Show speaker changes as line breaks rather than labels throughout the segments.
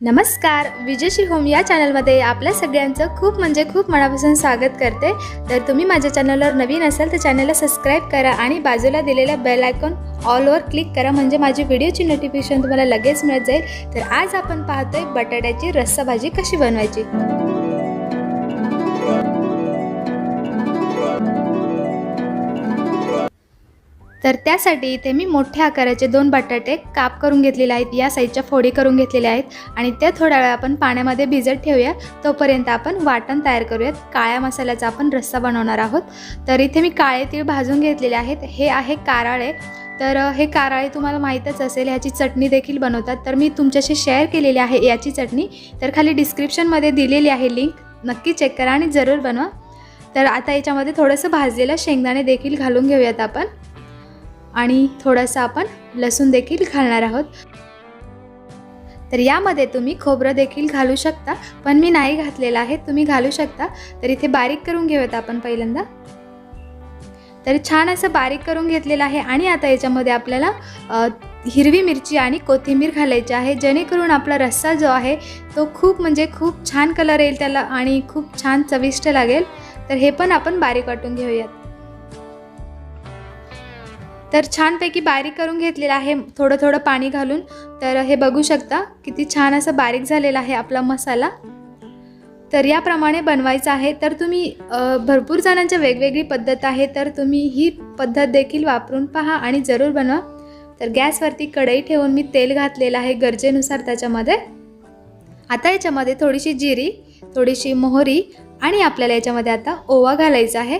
नमस्कार विजयशी होम या चॅनलमध्ये आपल्या सगळ्यांचं खूप म्हणजे खूप मनापासून स्वागत करते. तर तुम्ही माझ्या चॅनलवर नवीन असाल तर चॅनलला सबस्क्राईब करा आणि बाजूला दिलेल्या बेल आयकॉन ऑलवर क्लिक करा म्हणजे माझी व्हिडिओची नोटिफिकेशन तुम्हाला लगेच मिळत जाईल. तर आज आपण पाहतोय बटाट्याची रस्सा भाजी कशी बनवायची? तर त्यासाठी इथे मी मोठ्या आकाराचे दोन बटाटे काप करून घेतलेले आहेत. या साईजच्या फोडी करून घेतलेल्या आहेत. आणि त्या थोड्या वेळ आपण पाण्यामध्ये भिजत ठेवूया. तोपर्यंत आपण वाटण तयार करूयात. काळ्या मसाल्याचा आपण रस्सा बनवणार आहोत. तर इथे मी काळे तीळ भाजून घेतलेले आहेत. हे आहे काराळे. तर हे काराळे तुम्हाला माहीतच असेल ह्याची चटणी देखील बनवतात. तर मी तुमच्याशी शेअर केलेली आहे याची चटणी. तर खाली डिस्क्रिप्शनमध्ये दिलेली आहे लिंक. नक्की चेक करा आणि जरूर बनवा. तर आता याच्यामध्ये थोडंसं भाजलेलं शेंगदाणे देखील घालून घेऊयात आपण. आणि थोडंसं आपण लसूण देखील घालणार आहोत. तर यामध्ये तुम्ही खोबरं देखील घालू शकता पण मी नाही घातलेलं आहे तुम्ही घालू शकता. तर इथे बारीक करून घेऊयात आपण पहिल्यांदा. तर छान असं बारीक करून घेतलेलं आहे आणि आता याच्यामध्ये आपल्याला हिरवी मिरची आणि कोथिंबीर घालायची आहे जेणेकरून आपला रस्सा जो आहे तो खूप म्हणजे खूप छान कलर येईल त्याला आणि खूप छान चविष्ट लागेल. तर हे पण आपण बारीक वाटून घेऊयात. तर छानपैकी बारीक करून घेतलेलं आहे थोडं थोडं पाणी घालून. तर हे बघू शकता किती छान असं बारीक झालेला आहे आपला मसाला. तर याप्रमाणे बनवायचं आहे. तर तुम्ही भरपूर जणांच्या वेगवेगळी पद्धत आहे. तर तुम्ही ही पद्धत देखील वापरून पहा आणि जरूर बनवा. तर गॅसवरती कढई ठेवून मी तेल घातलेलं आहे गरजेनुसार त्याच्यामध्ये. आता याच्यामध्ये थोडीशी जिरी थोडीशी मोहरी आणि आपल्याला याच्यामध्ये आता ओवा घालायचा आहे.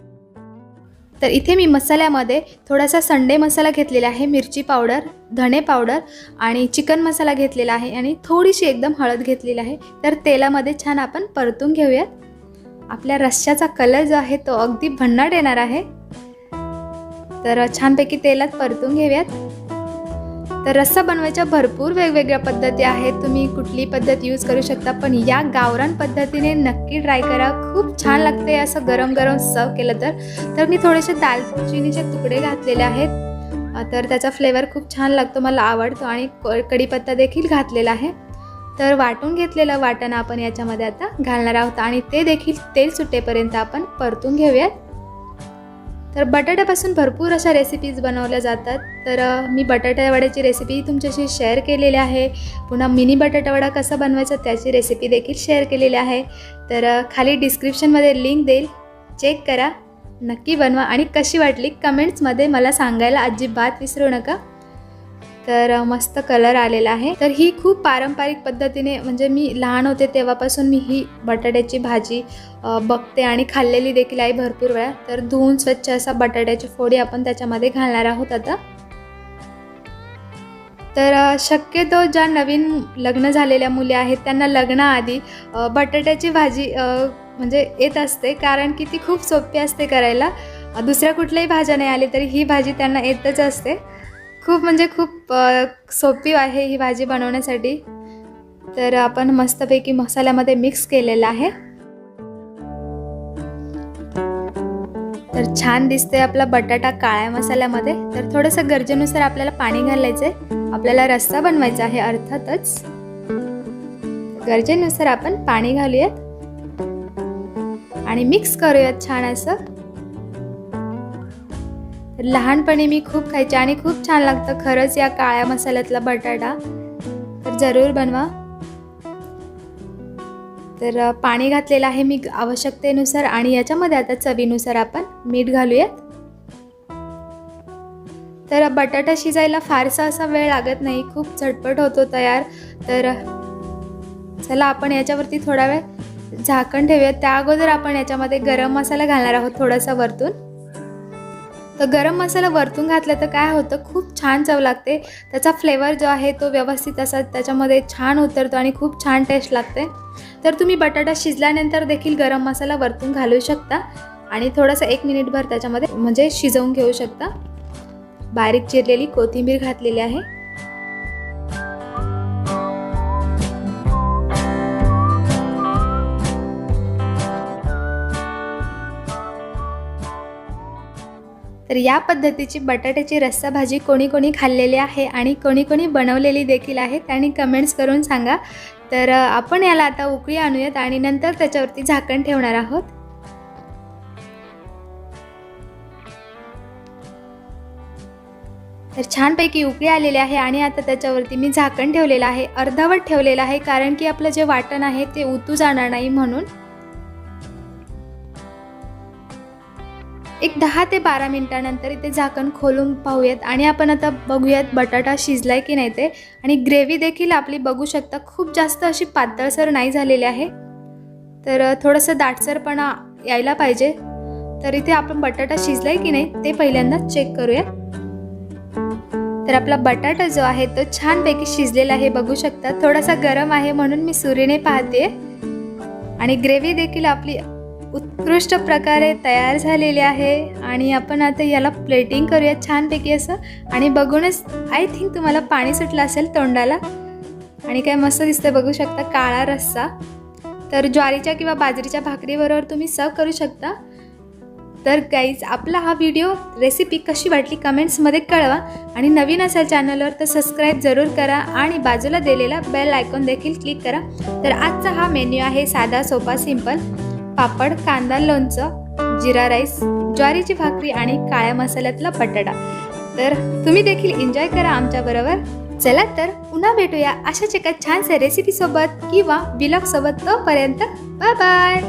तर इथे मी मसाल्यामध्ये थोडासा संडे मसाला घेतलेला आहे मिरची पावडर धणे पावडर आणि चिकन मसाला घेतलेला आहे आणि थोडीशी एकदम हळद घेतलेली आहे. तर तेलामध्ये छान आपण परतून घेऊयात. आपल्या रश्श्याचा कलर जो आहे तो अगदी भन्नाट येणार आहे. तर छानपैकी तेलात परतून घेऊयात. तर रस्सा बनवायच्या भरपूर वेगवेगळ्या पद्धती आहेत. तुम्ही कुठली पद्धत यूज करू शकता पण या गावरान पद्धतीने नक्की ट्राय करा. खूप छान लागते असं गरम गरम सर्व केलं तर. तर मी थोडेसे दालचिनीचे तुकडे घातलेले आहेत. तर त्याचा फ्लेवर खूप छान लागतो मला आवडतो आणि क- कढीपत्ता देखील घातलेला आहे. तर वाटून घेतलेलं वाटण आपण याच्यामध्ये आता घालणार आहोत आणि ते देखील तेल सुटेपर्यंत आपण परतून घेऊयात. तर बटाट्यापासून भरपूर अशा रेसिपीज बनवल्या जातात. तर मी बटाट्यावड्याची रेसिपी तुमच्याशी शेअर केलेली आहे. पुन्हा मिनी बटाटावडा कसा बनवायचा त्याची रेसिपी देखील शेअर केलेली आहे. तर खाली डिस्क्रिप्शनमध्ये लिंक देईल. चेक करा. नक्की बनवा आणि कशी वाटली? कमेंट्समध्ये मला सांगायला अजिबात विसरू नका. तर मस्त कलर आलेला आहे. तर ही खूप पारंपरिक पद्धतीने म्हणजे मी लहान होते तेव्हापासून मी ही बटाट्याची भाजी बघते आणि खाल्लेली देखील आहे भरपूर वेळा. तर धुवून स्वच्छ असा बटाट्याची फोडी आपण त्याच्यामध्ये घालणार आहोत आता. तर शक्यतो ज्या नवीन लग्न झालेल्या मुली आहेत त्यांना लग्नाआधी बटाट्याची भाजी म्हणजे येत असते. कारण की ती खूप सोपी असते करायला. दुसऱ्या कुठल्याही भाज्या नाही आली तरी ही भाजी त्यांना येतच असते. खूप म्हणजे खूप सोपी आहे ही भाजी बनवण्यासाठी. तर आपण मस्तपैकी मसाल्यामध्ये मिक्स केलेलं आहे. तर छान दिसते आपला बटाटा काळ्या मसाल्यामध्ये. तर थोडंसं गरजेनुसार आपल्याला पाणी घालायचं आहे आपल्याला रस्सा बनवायचा आहे अर्थातच. गरजेनुसार आपण पाणी घालूयात. आणि मिक्स करूयात छान असं. लहानपणी मी खूप खायचे आणि खूप छान लागतं. खरंच या काळ्या मसाल्यातला बटाटा. तर जरूर बनवा. तर पाणी घातलेलं आहे मी आवश्यकतेनुसार आणि याच्यामध्ये आता चवीनुसार आपण मीठ घालूयात. तर बटाटा शिजायला फारसा असा वेळ लागत नाही. खूप झटपट होतो तयार. तर चला आपण याच्यावरती थोडा वेळ झाकण ठेवूयात. त्या अगोदर आपण याच्यामध्ये गरम मसाला घालणार आहोत थोडासा वरतून. तर गरम मसाला वरतून घातला तर काय होतं? खूप छान चव लागते. त्याचा फ्लेवर जो आहे तो व्यवस्थित असा त्याच्यामध्ये छान उतरतो आणि खूप छान टेस्ट लागते. तर तुम्ही बटाटा शिजल्यानंतर देखील गरम मसाला वरतून घालू शकता आणि थोडंसं एक मिनिटभर त्याच्यामध्ये म्हणजे शिजवून घेऊ शकता. बारीक चिरलेली कोथिंबीर घातलेली आहे. तर या पद्धतीची बटाट्याची रस्सा भाजी कोणी कोणी खाल्लेली आहे आणि कोणी कोणी बनवलेली देखील आहे त्यांनी कमेंट्स करून सांगा. तर आपण याला आता उकळी आणूयात आणि नंतर त्याच्यावरती झाकण ठेवणार आहोत. तर छानपैकी उकळी आलेली आहे आणि आता त्याच्यावरती मी झाकण ठेवलेलं आहे अर्धवट ठेवलेलं आहे कारण की आपलं जे वाटण आहे ते उतू जाणार नाही म्हणून. एक दहा ते बारा मिनटानंतर इथे झाकण खोलून पाहूयात. आणि आपण आता बघूयात बटाटा शिजलाय की नाही ते. आणि ग्रेव्ही देखील आपली बघू शकता. खूप जास्त अशी पातळसर नाही झालेली आहे. तर थोडंसं दाटसरपणा यायला पाहिजे. तर इथे आपण बटाटा शिजलाय की नाही ते पहिल्यांदा चेक करूयात. तर आपला बटाटा जो आहे तो छानपैकी शिजलेला आहे बघू शकता. थोडासा गरम आहे म्हणून मी सुरीने पाहते आणि ग्रेव्ही देखील आपली उत्कृष्ट प्रकारे तयार झालेली आहे. आणि आपण आता याला प्लेटिंग करूया छानपैकी असं. आणि बघूनच आय थिंक तुम्हाला पाणी सुटलं असेल तोंडाला. आणि काय मस्त दिसतं बघू शकता काळा रस्सा. तर ज्वारीच्या किंवा बाजरीच्या भाकरीबरोबर तुम्ही सर्व करू शकता. तर गाईज आपला हा व्हिडिओ रेसिपी कशी वाटली कमेंट्समध्ये कळवा. आणि नवीन असेल चॅनलवर तर सबस्क्राईब जरूर करा. आणि बाजूला दिलेला बेल आयकॉन देखील क्लिक करा. तर आजचा हा मेन्यू आहे साधा सोपा सिंपल पापड कांदा लोणचं जिरा राईस ज्वारीची भाकरी आणि काळ्या मसाल्यातला बटाटा. तर तुम्ही देखील एन्जॉय करा आमच्याबरोबर चला तर पुन्हा भेटूया अशाच एका छानशा रेसिपीसोबत किंवा ब्लॉगसोबत तोपर्यंत बाय बाय